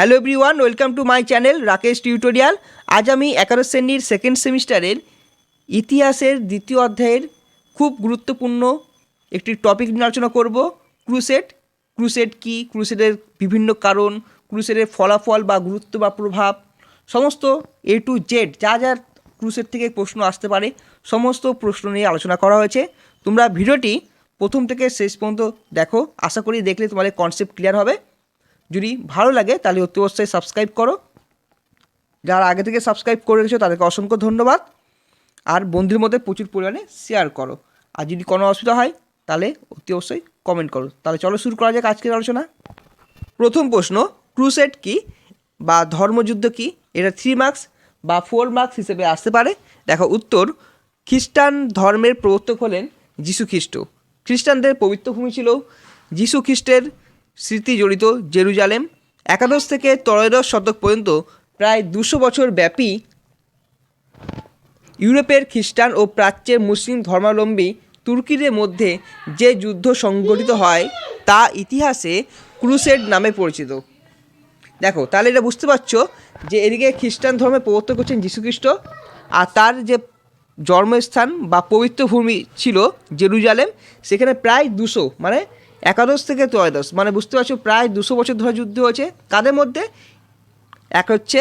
Hello everyone welcome to my channel Rakesh tutorial আজ আমি একাদশ শ্রেণির সেকেন্ড সেমিস্টারের ইতিহাসের দ্বিতীয় অধ্যায়ের খুব গুরুত্বপূর্ণ একটি টপিক নিয়ে আলোচনা করব। ক্রুসেড ক্রুসেড কি? ক্রুসেডের বিভিন্ন কারণ ক্রুসেডের ফলাফল বা গুরুত্ব বা প্রভাব, সমস্ত এ টু জেড যা যা ক্রুসেড থেকে প্রশ্ন আসতে পারে, সমস্ত প্রশ্ন নিয়ে আলোচনা করা হয়েছে। তোমরা ভিডিওটি প্রথম থেকে শেষ পর্যন্ত দেখো। আশা করি দেখলে তোমাদের কনসেপ্ট ক্লিয়ার হবে। যদি ভালো লাগে তাহলে অতি অবশ্যই সাবস্ক্রাইব করো। যারা আগে থেকে সাবস্ক্রাইব করে রেখেছো, তাদেরকে অসংখ্য ধন্যবাদ। আর বন্ধুর মধ্যে প্রচুর পরিমাণে শেয়ার করো। আর যদি কোনো অসুবিধা হয়, তাহলে অতি অবশ্যই কমেন্ট করো। তাহলে চলো শুরু করা যাক আজকের আলোচনা। প্রথম প্রশ্ন ক্রুসেড কি বা ধর্মযুদ্ধ কি? এটা থ্রি মার্কস বা ফোর মার্কস হিসেবে আসতে পারে। দেখো, উত্তর, খ্রিস্টান ধর্মের প্রবর্তক হলেন যীশু খ্রিস্ট খ্রিস্টানদের পবিত্র ভূমি ছিল যীশু খ্রিস্টের স্মৃতি জড়িত জেরুজালেম, একাদশ থেকে ত্রয়োদশ শতক পর্যন্ত প্রায় দুশো বছর ব্যাপী ইউরোপের খ্রিস্টান ও প্রাচ্যের মুসলিম ধর্মাবলম্বী তুর্কিদের মধ্যে যে যুদ্ধ সংগঠিত হয় তা ইতিহাসে ক্রুসেড নামে পরিচিত। দেখো, তাহলে এটা বুঝতে পারছ যে এদিকে খ্রিস্টান ধর্মে প্রবর্তক করছেন যীশুখ্রিস্ট আর তার যে জন্মস্থান বা পবিত্র ভূমি ছিল জেরুজালেম, সেখানে প্রায় দুশো মানে একাদশ থেকে ত্রয়োদশ মানে বুঝতে পারছ প্রায় দুশো বছর ধরে যুদ্ধ হয়েছে। কাদের মধ্যে? এক হচ্ছে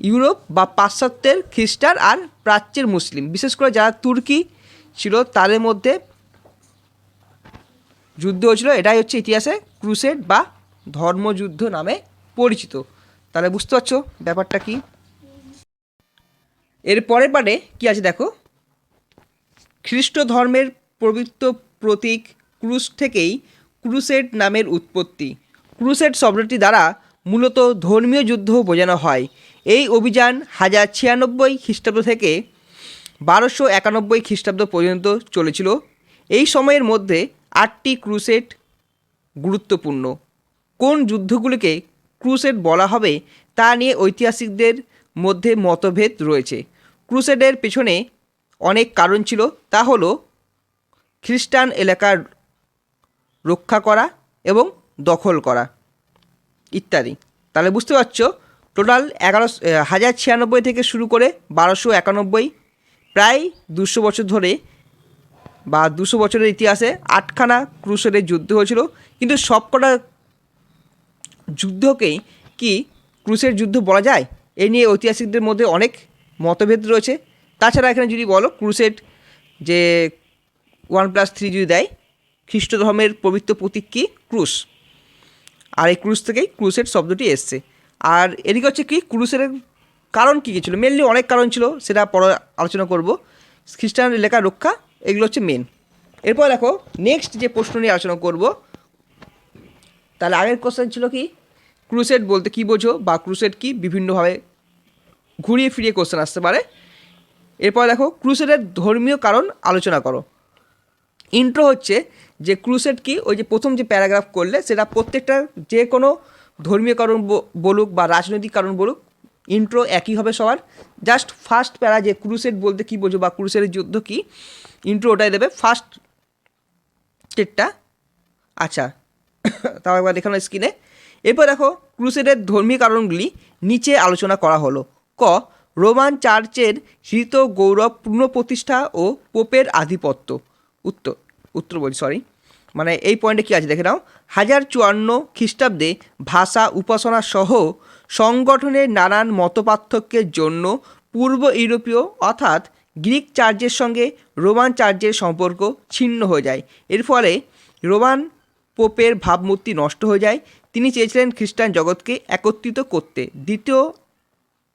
ইউরোপ বা পাশ্চাত্যের খ্রিস্টান আর প্রাচ্যের মুসলিম। বিশেষ করে যারা তুর্কি ছিল, তাদের মধ্যে যুদ্ধ হয়েছিল। এটাই হচ্ছে ইতিহাসে ক্রুসেড বা ধর্মযুদ্ধ নামে পরিচিত। তাহলে বুঝতে পারছ ব্যাপারটা কি? এর পরের পারে কি আছে দেখো? খ্রিস্ট ধর্মের পবিত্র প্রতীক ক্রুশ থেকেই ক্রুসেড নামের উৎপত্তি। ক্রুসেড শব্দটি দ্বারা মূলত ধর্মীয় যুদ্ধ বোঝানো হয়। এই অভিযান হাজার ছিয়ানব্বই খ্রিস্টাব্দ থেকে বারোশো একানব্বই খ্রিস্টাব্দ পর্যন্ত চলেছিল। এই সময়ের মধ্যে আটটি ক্রুসেড গুরুত্বপূর্ণ। কোন যুদ্ধগুলিকে ক্রুসেড বলা হবে তা নিয়ে ঐতিহাসিকদের মধ্যে মতভেদ রয়েছে। ক্রুসেডের পেছনে অনেক কারণ ছিল। তা হলো খ্রিস্টান এলাকার রক্ষা করা এবং দখল করা। ইত্যাদি। তাহলে বুঝতে পারছ, টোটাল এগারো হাজার ছিয়ানব্বই থেকে শুরু করে বারোশো একানব্বই, প্রায় দুশো বছর ধরে বা দুশো বছরের ইতিহাসে আটখানা ক্রুসেডের যুদ্ধ হয়েছিল। কিন্তু সবকটা যুদ্ধকেই কি ক্রুসের যুদ্ধ বলা যায়? এ নিয়ে ঐতিহাসিকদের মধ্যে অনেক মতভেদ রয়েছে। তাছাড়া এখানে যদি বলো ক্রুসেড যে ওয়ান প্লাস থ্রি যদি দেয় খ্রিস্ট ধর্মের পবিত্র প্রতীক কী? ক্রুশ। আর এই ক্রুশ থেকেই ক্রুসেড শব্দটি এসছে। আর এদিকে হচ্ছে কি? ক্রুসের কারণ কী কী ছিল? মেনলি অনেক কারণ ছিল, সেটা পরে আলোচনা করব। খ্রিস্টান এলাকার রক্ষা, এগুলো হচ্ছে মেন এরপর দেখো নেক্সট যে প্রশ্ন নিয়ে আলোচনা করব, তাহলে আগের কোশ্চেন ছিল কি? ক্রুসেড বলতে কী বোঝো বা ক্রুসেড কি? বিভিন্নভাবে ঘুরিয়ে ফিরিয়ে কোশ্চেন আসতে পারে। এরপর দেখো ক্রুসেডের ধর্মীয় কারণ আলোচনা করো। ইন্ট্রো হচ্ছে যে ক্রুসেড কি? ওই যে প্রথম যে প্যারাগ্রাফ করলে, সেটা প্রত্যেকটা যে কোনো ধর্মীয় কারণ বলুক বা রাজনৈতিক কারণ বলুক ইন্ট্রো একই হবে সবার। জাস্ট ফার্স্ট প্যারা যে ক্রুসেড বলতে কী বোঝো বা ক্রুসেডের যুদ্ধ কী ইন্ট্রো ওটাই দেবে। ফার্স্ট স্টেটটা আচ্ছা তাও একবার দেখানো স্ক্রিনে এরপর দেখো ক্রুসেডের ধর্মীয় কারণগুলি নিচে আলোচনা করা হলো। ক, রোমান চার্চের হৃত, গৌরব, পুনঃপ্রতিষ্ঠা ও পোপের আধিপত্য। উত্তর উত্তর বলছি সরি মানে এই পয়েন্টে কী আছে দেখে নাও? হাজার চুয়ান্ন খ্রিস্টাব্দে ভাষা উপাসনা সহ সংগঠনের নানান মতপার্থক্যের জন্য পূর্ব ইউরোপীয় অর্থাৎ গ্রিক চার্চের সঙ্গে রোমান চার্চের সম্পর্ক ছিন্ন হয়ে যায়। এর ফলে রোমান পোপের ভাবমূর্তি নষ্ট হয়ে যায়। তিনি চেয়েছিলেন খ্রিস্টান জগৎকে একত্রিত করতে। দ্বিতীয়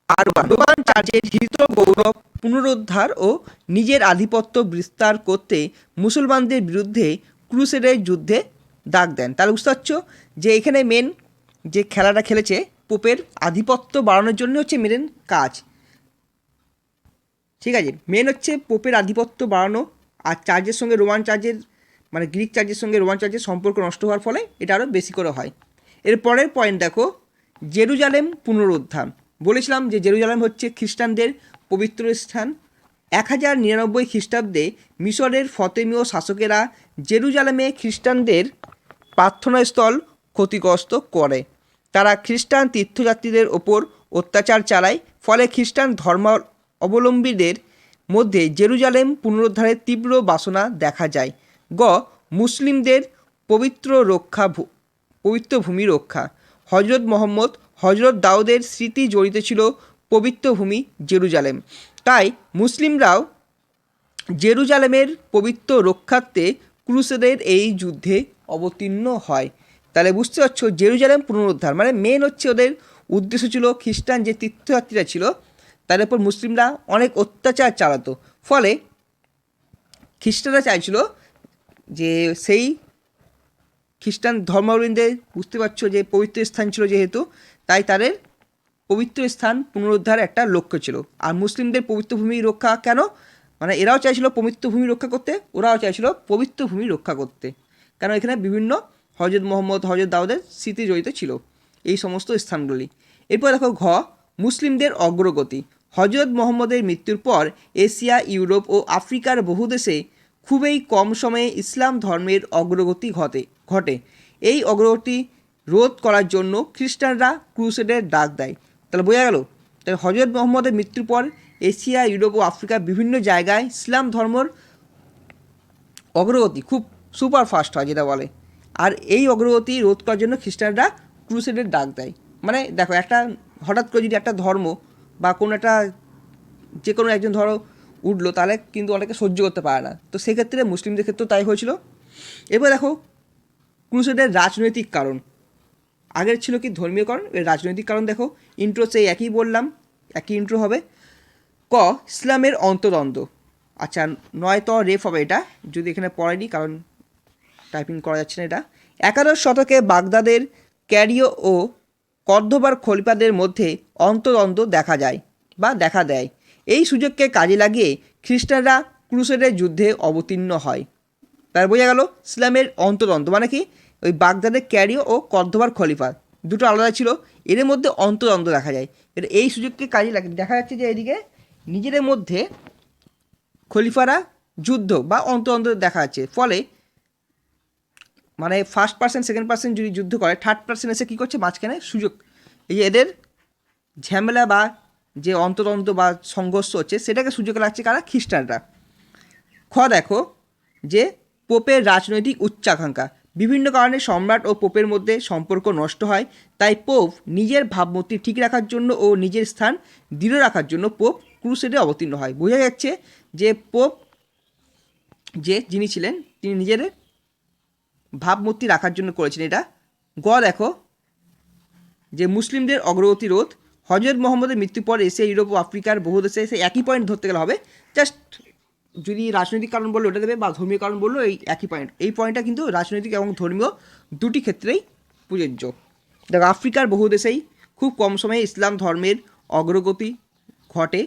আর রোমান চার্চের হিত গৌরব পুনরুদ্ধার ও নিজের আধিপত্য বিস্তার করতে মুসলমানদের বিরুদ্ধে ক্রুসেডের যুদ্ধে ডাক দেন। তাহলে বুঝতে পারছ যে এখানে মেন যে খেলাটা খেলেছে, পোপের আধিপত্য বাড়ানোর জন্য হচ্ছে মেন কাজ। ঠিক আছে মেন হচ্ছে পোপের আধিপত্য বাড়ানো আর চার্চের সঙ্গে রোমান চার্জের মানে গ্রিক চার্জের সঙ্গে রোমান চার্চের সম্পর্ক নষ্ট হওয়ার ফলে এটা আরও বেশি করে হয়। এর পরের পয়েন্ট দেখো, জেরুজালেম পুনরুত্থান বলেছিলাম যে জেরুজালেম হচ্ছে খ্রিস্টানদের পবিত্র স্থান। এক হাজার নিরানব্বই খ্রিস্টাব্দে মিশরের ফতেমীয় শাসকেরা জেরুজালেমে খ্রিস্টানদের প্রার্থনাস্থল ক্ষতিগ্রস্ত করে। তারা খ্রিস্টান তীর্থযাত্রীদের ওপর অত্যাচার চালায়, ফলে খ্রিস্টান ধর্ম অবলম্বীদের মধ্যে জেরুজালেম পুনরুদ্ধারের তীব্র বাসনা দেখা যায়। গ, মুসলিমদের পবিত্র রক্ষা পবিত্র ভূমি রক্ষা। হজরত মোহাম্মদ হজরত দাউদের স্মৃতি জড়িত ছিল পবিত্র ভূমি জেরুজালেম। তাই মুসলিমরাও জেরুজালেমের পবিত্র রক্ষার্থে ক্রুসেদের এই যুদ্ধে অবতীর্ণ হয়। তাহলে বুঝতে পারছ, জেরুজালেম পুনরুদ্ধার মানে মেন হচ্ছে ওদের উদ্দেশ্য ছিল খ্রিস্টান যে তীর্থযাত্রীরা ছিল তার উপর মুসলিমরা অনেক অত্যাচার চালাতো। ফলে খ্রিস্টানরা চাইছিল যে সেই খ্রিস্টান ধর্মাবলম্বীদের বুঝতে পারছ যে পবিত্র স্থান ছিল যেহেতু, তাই তাদের পবিত্র স্থান পুনরুদ্ধার একটা লক্ষ্য ছিল। আর মুসলিমদের পবিত্র ভূমি রক্ষা কেন? মানে এরাও চাইছিল পবিত্র ভূমি রক্ষা করতে, ওরাও চাইছিল পবিত্র ভূমি রক্ষা করতে। কারণ এখানে বিভিন্ন হজরত মোহাম্মদ হজরত দাউদের স্মৃতি জড়িত ছিল এই সমস্ত স্থানগুলি। এরপর দেখো ঘ, মুসলিমদের অগ্রগতি। হজরত মোহাম্মদের মৃত্যুর পর এশিয়া, ইউরোপ ও আফ্রিকার বহু দেশে খুবই কম সময়ে ইসলাম ধর্মের অগ্রগতি ঘটে ঘটে। এই অগ্রগতি রোধ করার জন্য খ্রিস্টানরা ক্রুসেডের ডাক দেয়। তাহলে বোঝা গেল, তাহলে হজরত মোহাম্মদের মৃত্যুর পর এশিয়া, ইউরোপ ও আফ্রিকার বিভিন্ন জায়গায় ইসলাম ধর্মর অগ্রগতি খুব সুপার ফাস্ট হয় যেটা বলে। আর এই অগ্রগতি রোধ করার জন্য খ্রিস্টানরা ক্রুসেডের ডাক দেয়। মানে দেখো একটা হঠাৎ করে যদি একটা ধর্ম বা কোনো একটা যে কোনো একজন ধরো উঠল, তাহলে কিন্তু অনেকে সহ্য করতে পারে না। তো সেক্ষেত্রে মুসলিমদের ক্ষেত্রেও তাই হয়েছিল। এবার দেখো, ক্রুসেডের রাজনৈতিক কারণ। আগের ছিল কি ধর্মীয় কারণ? এর রাজনৈতিক কারণ দেখো। ইন্ট্রো সেই একই বললাম, একই ইন্ট্রো হবে। ক, ইসলামের অন্তদ্বন্দ্ব। আচ্ছা নয়তো রেফ হবে এটা, যদি এখানে পড়েনি কারণ টাইপিং করা যাচ্ছে না এটা। একাদশ শতকে বাগদাদের ক্যারিও ও কর্দোবার খলিফাদের মধ্যে অন্তদ্বন্দ্ব দেখা যায় বা দেখা দেয়। এই সুযোগকে কাজে লাগিয়ে খ্রিস্টানরা ক্রুসেডের যুদ্ধে অবতীর্ণ হয়। তার বোঝা গেল, ইসলামের অন্তদ্বন্দ্ব মানে কি? ওই বাগদাদের ক্যারিও ও কর্দোবার খলিফা। দুটো আলাদা ছিল, এর মধ্যে অন্তদ্বন্দ্ব দেখা যায়। এর এই সুযোগকে কাজে লাগে, দেখা যাচ্ছে যে এদিকে নিজেদের মধ্যে খলিফারা যুদ্ধ বা অন্তদ্বন্দ্ব দেখা যাচ্ছে। ফলে মানে ফার্স্ট পার্সেন্ট সেকেন্ড পার্সেন্ট যদি যুদ্ধ করে থার্ড পার্সন এসে কী করছে? মাঝখানে সুযোগ। এই এদের ঝামেলা বা যে অন্ততন্ত্র বা সংঘর্ষ হচ্ছে, সেটাকে সুযোগ লাগছে কারা? খ্রিস্টানরা। খ দেখো, যে পোপের রাজনৈতিক উচ্চাকাঙ্ক্ষা। বিভিন্ন কারণে সম্রাট ও পোপের মধ্যে সম্পর্ক নষ্ট হয়। তাই পোপ নিজের ভাবমূর্তি ঠিক রাখার জন্য ও নিজের স্থান দৃঢ় রাখার জন্য পোপ ক্রুসেডে অবতীর্ণ হয়। বোঝা যাচ্ছে যে পোপ, যে যিনি ছিলেন, তিনি নিজের ভাবমূর্তি রাখার জন্য করেছেন এটা। গ দেখো, যে মুসলিমদের অগ্রগতি রোধ হজরত মোহাম্মদের মৃত্যুর পর এসে ইউরোপ ও আফ্রিকার বহু দেশে এসে একই পয়েন্ট ধরতে গেলে হবে। জাস্ট যদি রাজনৈতিক কারণ বলল ওটা দেবে বা ধর্মীয় কারণ বলল এই একই পয়েন্ট এই পয়েন্টটা কিন্তু রাজনৈতিক এবং ধর্মীয় দুটি ক্ষেত্রেই প্রযোজ্য। দেখো, আফ্রিকার বহু দেশেই খুব কম সময়ে ইসলাম ধর্মের অগ্রগতি ঘটে।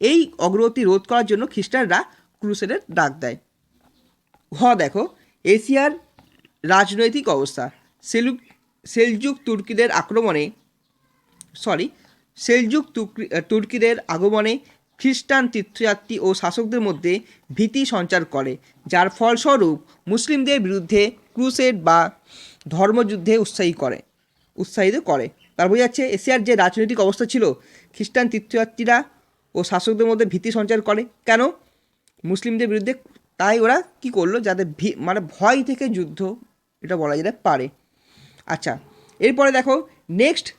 এই অগ্রগতি রোধ করার জন্য খ্রিস্টানরা ক্রুসেডের ডাক দেয়। হ দেখো, এশিয়ার রাজনৈতিক অবস্থা। সেলুক সেলজুক তুর্কিদের আক্রমণে সরি সেলজুক তুর্কি- তুর্কিদের আগমনে খ্রিস্টান তীর্থযাত্রী ও শাসকদের মধ্যে ভীতি সঞ্চার করে, যার ফলস্বরূপ মুসলিমদের বিরুদ্ধে ক্রুসেড বা ধর্মযুদ্ধে উৎসাহী করে, উৎসাহিত করে। তার বোঝা যাচ্ছে, এশিয়ার যে রাজনৈতিক অবস্থা ছিল, খ্রিস্টান তীর্থযাত্রীরা ও শাসকদের মধ্যে ভীতি সঞ্চার করে। কেন? মুসলিমদের বিরুদ্ধে তাই ওরা কি করল? ভি মানে ভয় থেকে যুদ্ধ, এটা বলা যেতে পারে। আচ্ছা এরপরে দেখো নেক্সট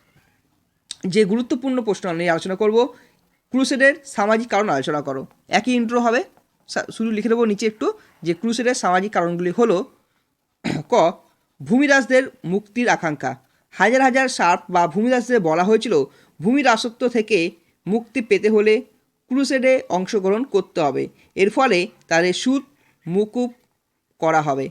যে গুরুত্বপূর্ণ প্রশ্ন নিয়ে আলোচনা করব, ক্রুসেডের সামাজিক কারণ আলোচনা করো। একই ইন্ট্রো হবে। শুধু লিখে দেবো নিচে একটু, যে ক্রুসেডের সামাজিক কারণগুলি হলো, ক, ভূমিরাজদের মুক্তির আকাঙ্ক্ষা। হাজার হাজার সার্প বা ভূমিরাজদের বলা হয়েছিল, ভূমিরাজত্ব থেকে মুক্তি পেতে হলে ক্রুসেডে অংশগ্রহণ করতে হবে। এর ফলে তাদের সুদ মুকুব করা হবে।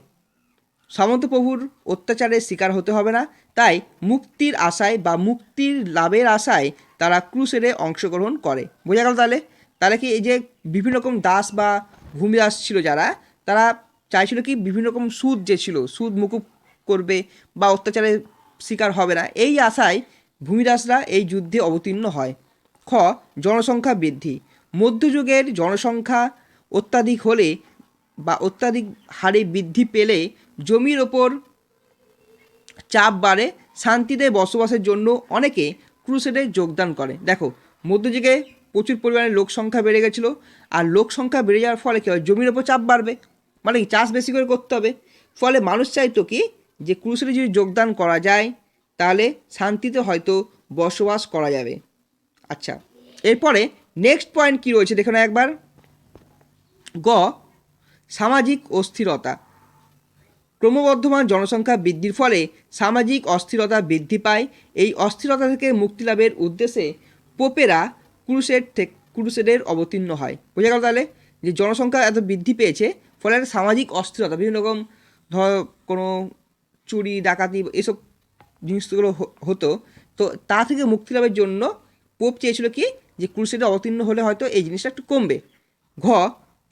সামন্তপ্রভুর অত্যাচারের শিকার হতে হবে না। তাই মুক্তির আশায় বা মুক্তির লাভের আশায় তারা ক্রুসেডে অংশগ্রহণ করে। বোঝা গেল তাহলে? তাহলে কি এই যে বিভিন্ন রকম দাস বা ভূমিদাস ছিল যারা, তারা চাইছিল কি বিভিন্ন রকম সুদ যে ছিল, সুদ মুকুব করবে বা অত্যাচারের শিকার হবে না, এই আশায় ভূমিদাসরা এই যুদ্ধে অবতীর্ণ হয়। খ, জনসংখ্যা বৃদ্ধি। মধ্যযুগের জনসংখ্যা অত্যাধিক হলে বা অত্যাধিক হারে বৃদ্ধি পেলে জমির ওপর চাপ বাড়ে, শান্তিতে বসবাসের জন্য অনেকে ক্রুসেডে যোগদান করে। দেখো, মধ্যযুগে প্রচুর পরিমাণে লোক সংখ্যা বেড়ে গেছিল, আর লোক সংখ্যা বেড়ে যাওয়ার ফলে কী হয়? জমির ওপর চাপ বাড়বে। মানে কি? চাষ বেশি করে করতে হবে। ফলে মানুষ চাইতো কি? যে ক্রুসেডে যদি যোগদান করা যায়, তাহলে শান্তিতে হয়তো বসবাস করা যাবে। আচ্ছা এরপরে নেক্সট পয়েন্ট কী রয়েছে? দেখুন একবার। গ, সামাজিক অস্থিরতা। ক্রমবর্ধমান জনসংখ্যা বৃদ্ধির ফলে সামাজিক অস্থিরতা বৃদ্ধি পায়। এই অস্থিরতা থেকে মুক্তি লাভের উদ্দেশ্যে পোপেরা ক্রুসেড থেকে ক্রুসেডের অবতীর্ণ হয়। বোঝা গেল তাহলে যে জনসংখ্যা এত বৃদ্ধি পেয়েছে, ফলে সামাজিক অস্থিরতা, বিভিন্ন রকম ধর কোনো চুরি, ডাকাতি এসব জিনিসগুলো হতো, তো তা থেকে মুক্তি লাভের জন্য পোপ চেয়েছিল কি? যে ক্রুসেডে অবতীর্ণ হলে হয়তো এই জিনিসটা একটু কমবে। ঘ,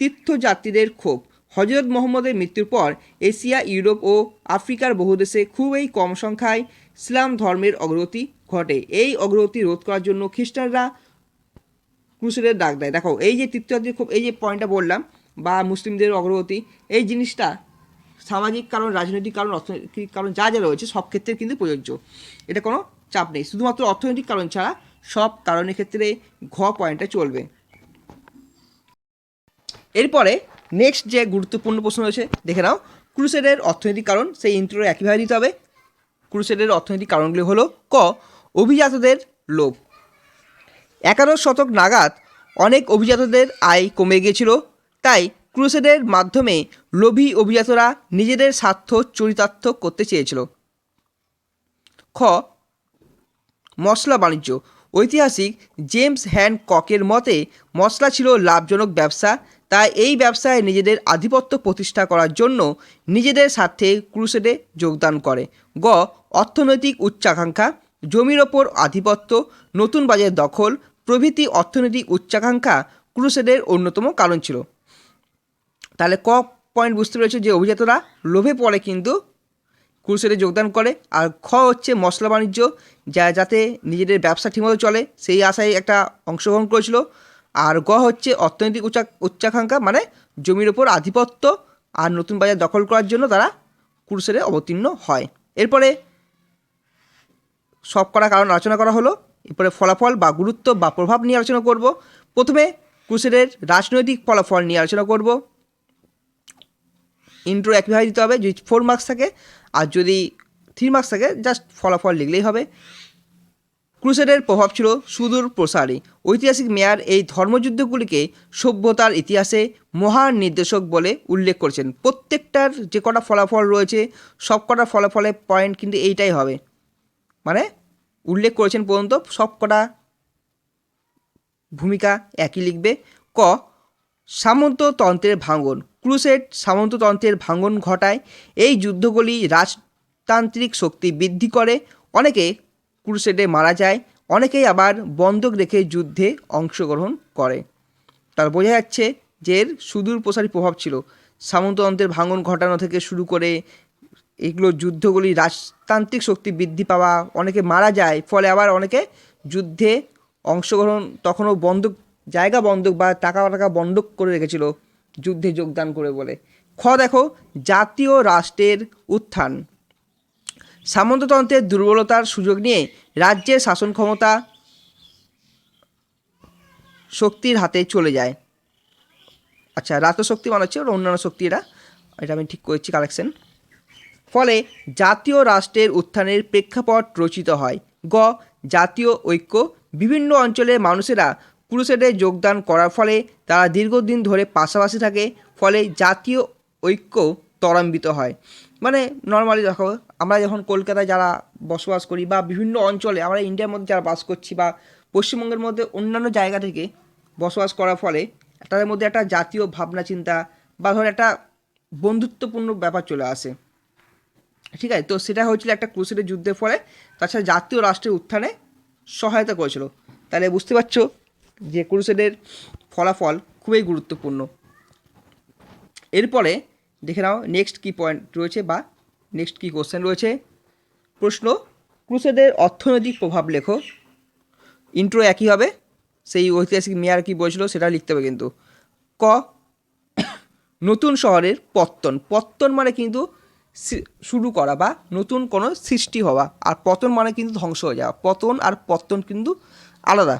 তীর্থযাত্রীদের ক্ষোভ। হজরত মোহাম্মদের মৃত্যুর পর এশিয়া, ইউরোপ ও আফ্রিকার বহু দেশে খুবই কম সংখ্যায় ইসলাম ধর্মের অগ্রগতি ঘটে। এই অগ্রগতি রোধ করার জন্য খ্রিস্টানরা ক্রুসেডের ডাক দেয়। দেখো, এই যে তীর্থযাত্রী খুব এই যে পয়েন্টটা বললাম, বা মুসলিমদের অগ্রগতি, এই জিনিসটা সামাজিক কারণ, রাজনৈতিক কারণ, অর্থনৈতিক কারণ যা যা রয়েছে, সব ক্ষেত্রে কিন্তু প্রযোজ্য। এটা কোনো চাপ নেই। শুধুমাত্র অর্থনৈতিক কারণ ছাড়া সব কারণের ক্ষেত্রে ঘ পয়েন্টটা চলবে। এরপরে নেক্সট যে গুরুত্বপূর্ণ প্রশ্ন রয়েছে, দেখে নাও। ক্রুসেডের অর্থনৈতিক কারণ, সেই ইন্ট্রো একইভাবে দিতে হবে। ক্রুসেডের অর্থনৈতিক কারণগুলি হলো, ক, অভিজাতদের লোভ। একাদশ শতক নাগাদ অনেক অভিজাতদের আয় কমে গিয়েছিল, তাই ক্রুসেডের মাধ্যমে লোভী অভিজাতরা নিজেদের স্বার্থ চরিতার্থ করতে চেয়েছিল। খ, মশলা বাণিজ্য। ঐতিহাসিক জেমস হ্যান্ড ককের মতে, মশলা ছিল লাভজনক ব্যবসা তাই এই ব্যবসায় নিজেদের আধিপত্য প্রতিষ্ঠা করার জন্য নিজেদের স্বার্থে ক্রুসেডে যোগদান করে। গ, অর্থনৈতিক উচ্চাকাঙ্ক্ষা, জমির ওপর আধিপত্য, নতুন বাজার দখল, প্রভৃতি অর্থনৈতিক উচ্চাকাঙ্ক্ষা ক্রুসেডের অন্যতম কারণ ছিল। তাহলে ক পয়েন্ট বুঝতে পেরেছ যে অভিজাতরা লোভে পড়ে কিন্তু ক্রুসেডে যোগদান করে। আর খ হচ্ছে মশলা বাণিজ্য, যা যাতে নিজেদের ব্যবসা ঠিকমতো চলে। সেই আশায় একটা অংশগ্রহণ করেছিল। আর গ হচ্ছে অর্থনৈতিক উচ্চা উচ্চাকাঙ্ক্ষা মানে জমির ওপর আধিপত্য আর নতুন বাজার দখল করার জন্য তারা ক্রুসেডে অবতীর্ণ হয়। এরপরে সব করা কারণ আলোচনা করা হলো। এরপরে ফলাফল বা গুরুত্ব বা প্রভাব নিয়ে আলোচনা করব। প্রথমে ক্রুসেডের রাজনৈতিক ফলাফল নিয়ে আলোচনা করব। ইন্ট্রো একইভাবে দিতে হবে, যদি ফোর মার্কস থাকে, আর যদি থ্রি মার্কস থাকে জাস্ট ফলাফল লিখলেই হবে। ক্রুসেডের প্রভাব ছিল সুদূর প্রসারী। ঐতিহাসিক মেয়ার এই ধর্মযুদ্ধগুলিকে সভ্যতার ইতিহাসে মহান নির্দেশক বলে উল্লেখ করেছেন। প্রত্যেকটার যে কটা ফলাফল রয়েছে, সব কটা ফলাফলের পয়েন্ট কিন্তু এইটাই হবে। মানে উল্লেখ করেছেন পর্যন্ত সব কটা ভূমিকা একই লিখবে। ক, সামন্ততন্ত্রের ভাঙন ক্রুসেড সামন্ততন্ত্রের ভাঙন ঘটায়। এই যুদ্ধগুলি রাজতান্ত্রিক শক্তি বৃদ্ধি করে। অনেকে ক্রুসেডে মারা যায়, অনেকেই আবার বন্ধক রেখে যুদ্ধে অংশগ্রহণ করে। তার বোঝা যাচ্ছে যে এর সুদূর প্রসারী প্রভাব ছিল। সামন্ততন্ত্রের ভাঙন ঘটানো থেকে শুরু করে এগুলো যুদ্ধগুলি রাজতান্ত্রিক শক্তি বৃদ্ধি পাওয়া, অনেকে মারা যায়, ফলে আবার অনেকে যুদ্ধে অংশগ্রহণ তখনও বন্ধক জায়গা বন্ধক বা টাকা টাকা বন্ধক করে রেখেছিল, যুদ্ধে যোগদান করে বলে। খ দেখো, জাতীয় রাষ্ট্রের উত্থান। সামন্ততন্ত্রের দুর্বলতার সুযোগ নিয়ে রাজ্যের শাসন ক্ষমতা শক্তির হাতে চলে যায়। আচ্ছা রাতশক্তি মানে হচ্ছে অন্যান্য শক্তি এটা এটা আমি ঠিক করেছি কালেকশন ফলে জাতীয় রাষ্ট্রের উত্থানের প্রেক্ষাপট রচিত হয়। গ, জাতীয় ঐক্য। বিভিন্ন অঞ্চলের মানুষেরা ক্রুসেডে যোগদান করার ফলে তারা দীর্ঘদিন ধরে পাশাপাশি থাকে। ফলে জাতীয় ঐক্য ত্বরান্বিত হয়। মানে নর্মালি দেখো, আমরা যখন কলকাতায় যারা বসবাস করি বা বিভিন্ন অঞ্চলে আমরা ইন্ডিয়ার মধ্যে যারা বাস করছি বা পশ্চিমবঙ্গের মধ্যে অন্যান্য জায়গা থেকে বসবাস করার ফলে তাদের মধ্যে একটা জাতীয় ভাবনা চিন্তা বা ধর একটা বন্ধুত্বপূর্ণ ব্যাপার চলে আসে। ঠিক আছে? তো সেটা হয়েছিল একটা ক্রুসেডের যুদ্ধের ফলে, তাছাড়া জাতীয় রাষ্ট্রের উত্থানে সহায়তা করেছিল। তাহলে বুঝতে পারছ যে ক্রুসেডের ফলাফল খুবই গুরুত্বপূর্ণ। এরপরে দেখে নাও নেক্সট কী পয়েন্ট রয়েছে বা নেক্সট কী কোশ্চেন রয়েছে? প্রশ্ন ক্রুসেডের অর্থনৈতিক প্রভাব লেখো। ইন্ট্রো একই হবে, সেই ঐতিহাসিক মেয়ার কী বলেছিল সেটা লিখতে হবে কিন্তু। ক, নতুন শহরের পত্তন। পত্তন মানে কিন্তু শুরু করা বা নতুন কোনো সৃষ্টি হওয়া। আর পতন মানে কিন্তু ধ্বংস হয়ে যাওয়া। পতন আর পত্তন কিন্তু আলাদা।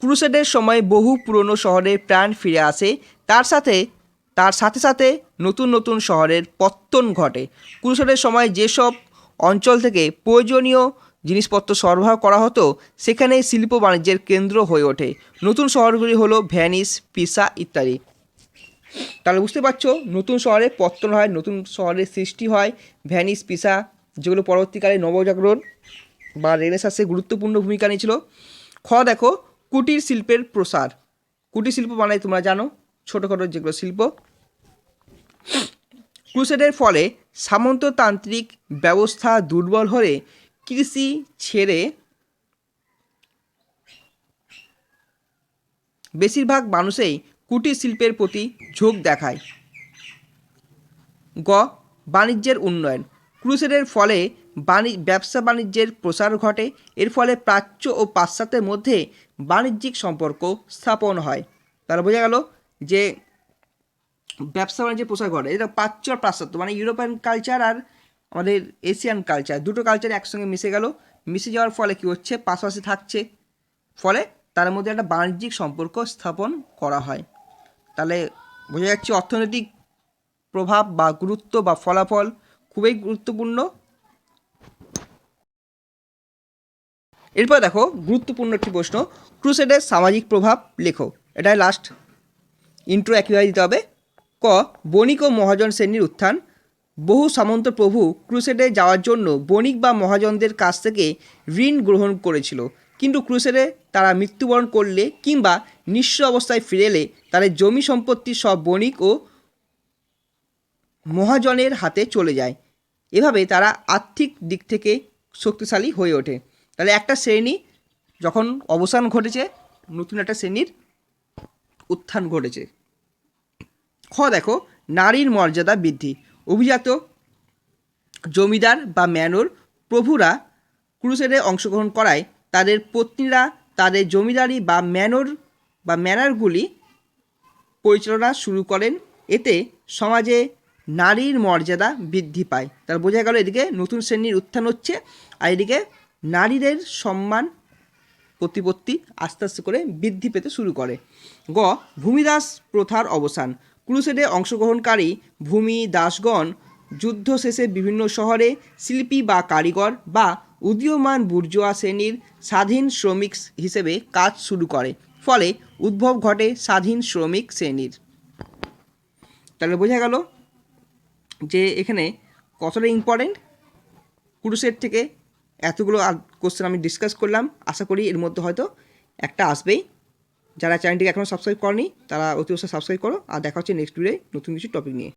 ক্রুসেডের সময় বহু পুরনো শহরের প্রাণ ফিরে আসে। তার সাথে তার সাথে সাথে নতুন নতুন শহরের পত্তন ঘটে। ক্রুসেডের সময় যেসব অঞ্চল থেকে প্রয়োজনীয় জিনিসপত্র সরবরাহ করা হতো সেখানে শিল্প বাণিজ্যের কেন্দ্র হয়ে ওঠে। নতুন শহরগুলি হলো ভ্যানিস পিসা ইত্যাদি। তাহলে বুঝতে পারছ, নতুন শহরে পত্তন হয়, নতুন শহরের সৃষ্টি হয় ভ্যানিস পিসা, যেগুলো পরবর্তীকালে নবজাগরণ বা রেনেসাসে গুরুত্বপূর্ণ ভূমিকা নিয়েছিল। খ দেখো, কুটির শিল্পের প্রসার। কুটির শিল্প মানে তোমরা জানো ছোটোখাটো যেগুলো শিল্প। ক্রুসেডের ফলে সামন্ততান্ত্রিক ব্যবস্থা দুর্বল হলে কৃষি ছেড়ে বেশিরভাগ মানুষই কুটির শিল্পের প্রতি ঝোঁক দেখায়। গ, বাণিজ্যের উন্নয়ন। ক্রুসেডের ফলে বাণি, ব্যবসা বাণিজ্যের প্রসার ঘটে। এর ফলে প্রাচ্য ও পাশ্চাত্যের মধ্যে বাণিজ্যিক সম্পর্ক স্থাপন হয়। তাহলে বোঝা গেল যে ব্যবসা বাণিজ্যের প্রসার ঘটে এটা প্রাচ্য আর পাশ্চাত্য মানে ইউরোপিয়ান কালচার আর আমাদের এশিয়ান কালচার, দুটো কালচার একসঙ্গে মিশে গেল। মিশে যাওয়ার ফলে কী হচ্ছে? পাশাপাশি থাকছে। ফলে তার মধ্যে একটা বাণিজ্যিক সম্পর্ক স্থাপন করা হয়। তাহলে বোঝা যাচ্ছে অর্থনৈতিক প্রভাব বা গুরুত্ব বা ফলাফল খুবই গুরুত্বপূর্ণ। এরপর দেখো, গুরুত্বপূর্ণ একটি প্রশ্ন, ক্রুসেডের সামাজিক প্রভাব লেখো। এটাই লাস্ট ইন্ট্রো একইভাবে দিতে হবে। ক, বণিক ও মহাজন শ্রেণির উত্থান। বহু সামন্ত প্রভু ক্রুসেডে যাওয়ার জন্য বণিক বা মহাজনদের কাছ থেকে ঋণ গ্রহণ করেছিল। কিন্তু ক্রুসেডে তারা মৃত্যুবরণ করলে কিংবা নিঃস্ব অবস্থায় ফিরে এলে তাদের জমি সম্পত্তি সব বণিক ও মহাজনের হাতে চলে যায়। এভাবে তারা আর্থিক দিক থেকে শক্তিশালী হয়ে ওঠে। তাহলে একটা শ্রেণি যখন অবসান ঘটেছে, নতুন একটা শ্রেণির উত্থান ঘটেছে। খ দেখো, নারীর মর্যাদা বৃদ্ধি। অভিজাত জমিদার বা ম্যানোর প্রভুরা ক্রুসেডে অংশগ্রহণ করায় তাদের পত্নীরা তাদের জমিদারি বা ম্যানোর বা ম্যানারগুলি পরিচালনা শুরু করেন। এতে সমাজে নারীর মর্যাদা বৃদ্ধি পায়। তার বোঝা গেল এদিকে নতুন শ্রেণির উত্থান হচ্ছে আর এদিকে নারীদের সম্মান প্রতিপত্তি আস্তে আস্তে করে বৃদ্ধি পেতে শুরু করে। গ, ভূমিদাস প্রথার অবসান। ক্রুসেডে অংশগ্রহণকারী ভূমি দাসগণ যুদ্ধ শেষে বিভিন্ন শহরে শিল্পী বা কারিগর বা উদীয়মান বুর্জোয়া শ্রেণির স্বাধীন শ্রমিক হিসেবে কাজ শুরু করে। ফলে উদ্ভব ঘটে স্বাধীন শ্রমিক শ্রেণির। তাহলে বোঝা গেল যে এখানে কতটা ইম্পর্টেন্ট ক্রুসের থেকে এতগুলো কোশ্চেন আমি ডিসকাস করলাম। আশা করি এর মধ্যে হয়তো একটা আসবেই। যারা চ্যানেলটিকে এখনও সাবস্ক্রাইব করনি, তারা অতি অবশ্যই সাবস্ক্রাইব করো। আর দেখা হচ্ছে নেক্সট ভিডিওয় নতুন কিছু টপিক নিয়ে।